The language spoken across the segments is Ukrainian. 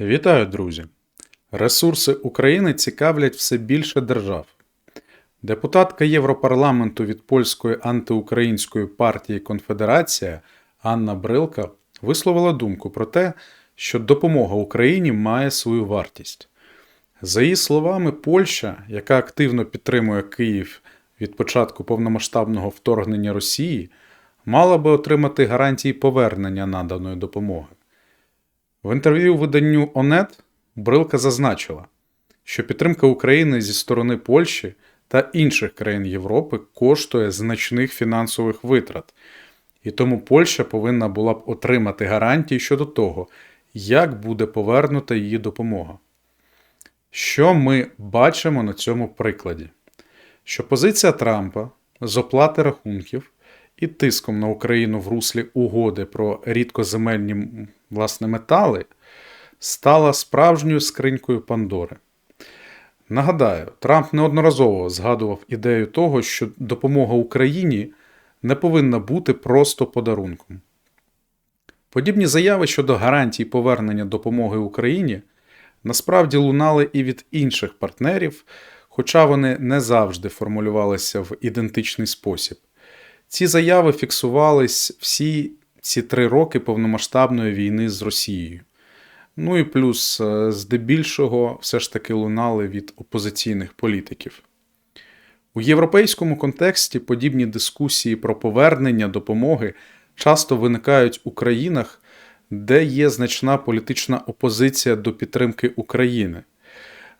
Вітаю, друзі! Ресурси України цікавлять все більше держав. Депутатка Європарламенту від польської антиукраїнської партії Конфедерація Анна Брилка висловила думку про те, що допомога Україні має свою вартість. За її словами, Польща, яка активно підтримує Київ від початку повномасштабного вторгнення Росії, мала би отримати гарантії повернення наданої допомоги. В інтерв'ю виданню ОНЕТ Брилка зазначила, що підтримка України зі сторони Польщі та інших країн Європи коштує значних фінансових витрат, і тому Польща повинна була б отримати гарантії щодо того, як буде повернута її допомога. Що ми бачимо на цьому прикладі? Що позиція Трампа з оплати рахунків і тиском на Україну в руслі угоди про рідкоземельні власне метали стала справжньою скринькою Пандори. Нагадаю, Трамп неодноразово згадував ідею того, що допомога Україні не повинна бути просто подарунком. Подібні заяви щодо гарантій повернення допомоги Україні насправді лунали і від інших партнерів, хоча вони не завжди формулювалися в ідентичний спосіб. Ці заяви фіксувались всі ці три роки повномасштабної війни з Росією. Ну і плюс, е, здебільшого, все ж таки лунали від опозиційних політиків. У європейському контексті подібні дискусії про повернення допомоги часто виникають у країнах, де є значна політична опозиція до підтримки України.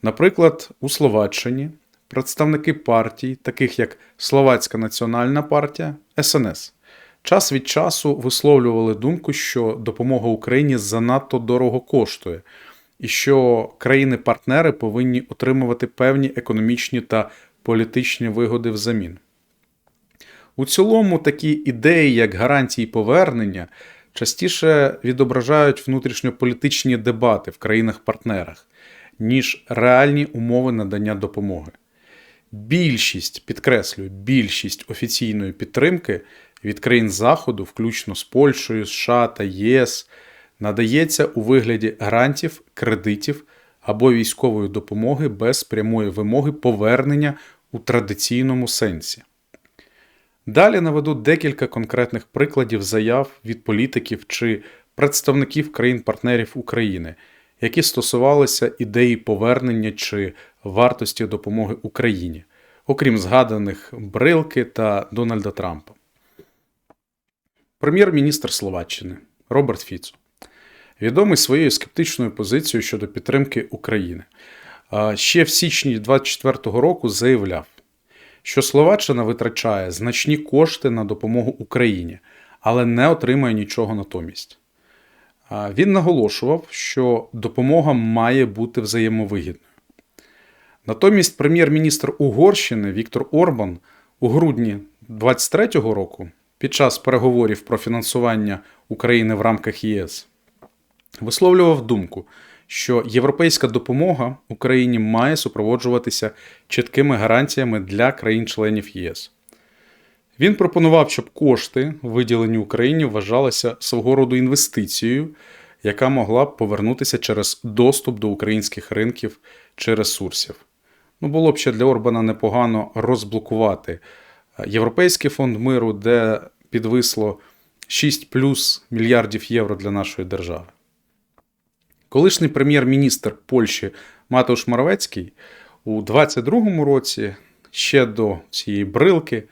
Наприклад, у Словаччині представники партій, таких як Словацька національна партія СНС, час від часу висловлювали думку, що допомога Україні занадто дорого коштує, і що країни-партнери повинні отримувати певні економічні та політичні вигоди взамін. У цілому такі ідеї, як гарантії повернення, частіше відображають внутрішньополітичні дебати в країнах-партнерах, ніж реальні умови надання допомоги. Більшість, підкреслюю, більшість офіційної підтримки від країн Заходу, включно з Польщею, США та ЄС, надається у вигляді грантів, кредитів або військової допомоги без прямої вимоги повернення у традиційному сенсі. Далі наведу декілька конкретних прикладів заяв від політиків чи представників країн-партнерів України, які стосувалися ідеї повернення чи вартості допомоги Україні, окрім згаданих Брилки та Дональда Трампа. Прем'єр-міністр Словаччини Роберт Фіцо, відомий своєю скептичною позицією щодо підтримки України, ще в січні 2024 року заявляв, що Словаччина витрачає значні кошти на допомогу Україні, але не отримає нічого натомість. Він наголошував, що допомога має бути взаємовигідною. Натомість прем'єр-міністр Угорщини Віктор Орбан у грудні 2023 року під час переговорів про фінансування України в рамках ЄС висловлював думку, що європейська допомога Україні має супроводжуватися чіткими гарантіями для країн-членів ЄС. Він пропонував, щоб кошти, виділені Україні, вважалися свого роду інвестицією, яка могла б повернутися через доступ до українських ринків чи ресурсів. Ну, було б ще для Орбана непогано розблокувати Європейський фонд миру, де підвисло 6 плюс мільярдів євро для нашої держави. Колишній прем'єр-міністр Польщі Матуш Моровецький у 22-му році, ще до цієї брилки,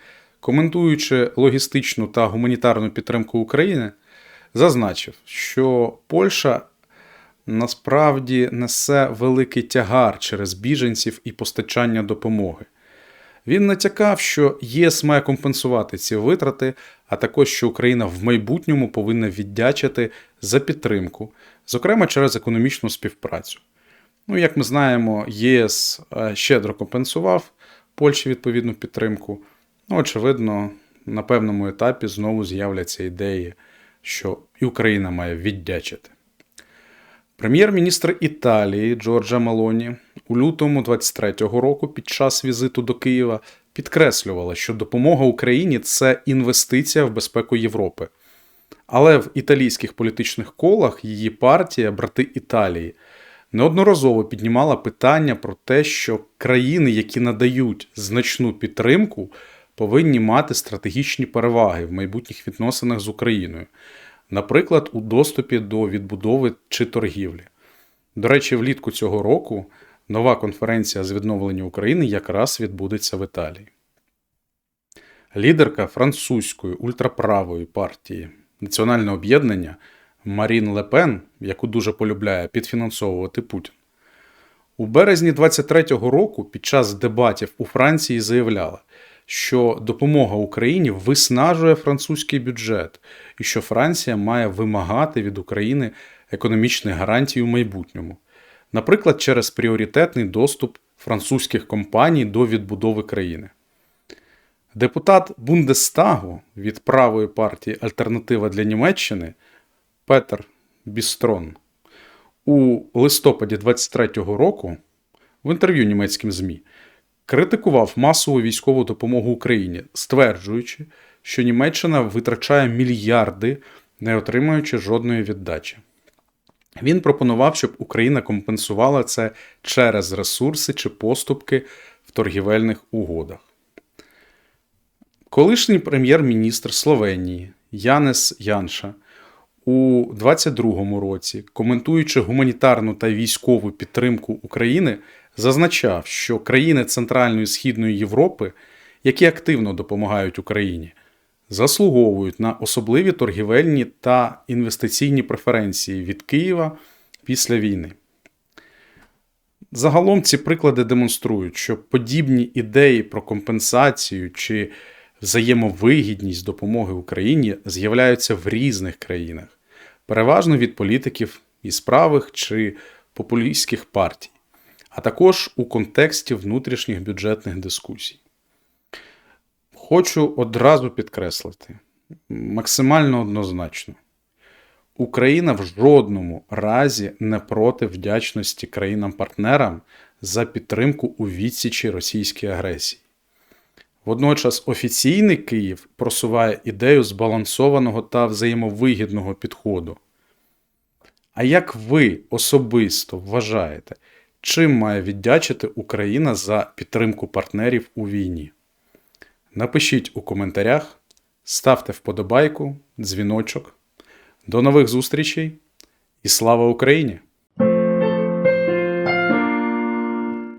коментуючи логістичну та гуманітарну підтримку України, зазначив, що Польща насправді несе великий тягар через біженців і постачання допомоги. Він натякав, що ЄС має компенсувати ці витрати, а також що Україна в майбутньому повинна віддячити за підтримку, зокрема через економічну співпрацю. Ну, як ми знаємо, ЄС е, щедро компенсував Польщі відповідну підтримку. Ну, очевидно, на певному етапі знову з'являться ідеї, що і Україна має віддячити. Прем'єр-міністр Італії Джорджа Мелоні у лютому 23-го року під час візиту до Києва підкреслювала, що допомога Україні це інвестиція в безпеку Європи. Але в італійських політичних колах її партія, брати Італії, неодноразово піднімала питання про те, що країни, які надають значну підтримку, повинні мати стратегічні переваги в майбутніх відносинах з Україною, наприклад, у доступі до відбудови чи торгівлі. До речі, влітку цього року нова конференція з відновлення України якраз відбудеться в Італії. Лідерка французької ультраправої партії Національне об'єднання Марін Лепен, яку дуже полюбляє підфінансовувати Путін, у березні 23-го року під час дебатів у Франції заявляла, що допомога Україні виснажує французький бюджет і що Франція має вимагати від України економічних гарантій у майбутньому, наприклад, через пріоритетний доступ французьких компаній до відбудови країни. Депутат Бундестагу від правої партії Альтернатива для Німеччини Петер Бістрон у листопаді 23-го року в інтерв'ю німецьким ЗМІ критикував масову військову допомогу Україні, стверджуючи, що Німеччина витрачає мільярди, не отримуючи жодної віддачі. Він пропонував, щоб Україна компенсувала це через ресурси чи поступки в торгівельних угодах. Колишній прем'єр-міністр Словенії Янес Янша у 22-му році, коментуючи гуманітарну та військову підтримку України, зазначав, що країни Центральної і Східної Європи, які активно допомагають Україні, заслуговують на особливі торгівельні та інвестиційні преференції від Києва після війни. Загалом ці приклади демонструють, що подібні ідеї про компенсацію чи взаємовигідність допомоги Україні з'являються в різних країнах, переважно від політиків із правих чи популістських партій, а також у контексті внутрішніх бюджетних дискусій. Хочу одразу підкреслити максимально однозначно. Україна в жодному разі не проти вдячності країнам-партнерам за підтримку у відсічі російської агресії. Водночас офіційний Київ просуває ідею збалансованого та взаємовигідного підходу. А як ви особисто вважаєте, чим має віддячити Україна за підтримку партнерів у війні? Напишіть у коментарях, ставте вподобайку, дзвіночок. До нових зустрічей і слава Україні!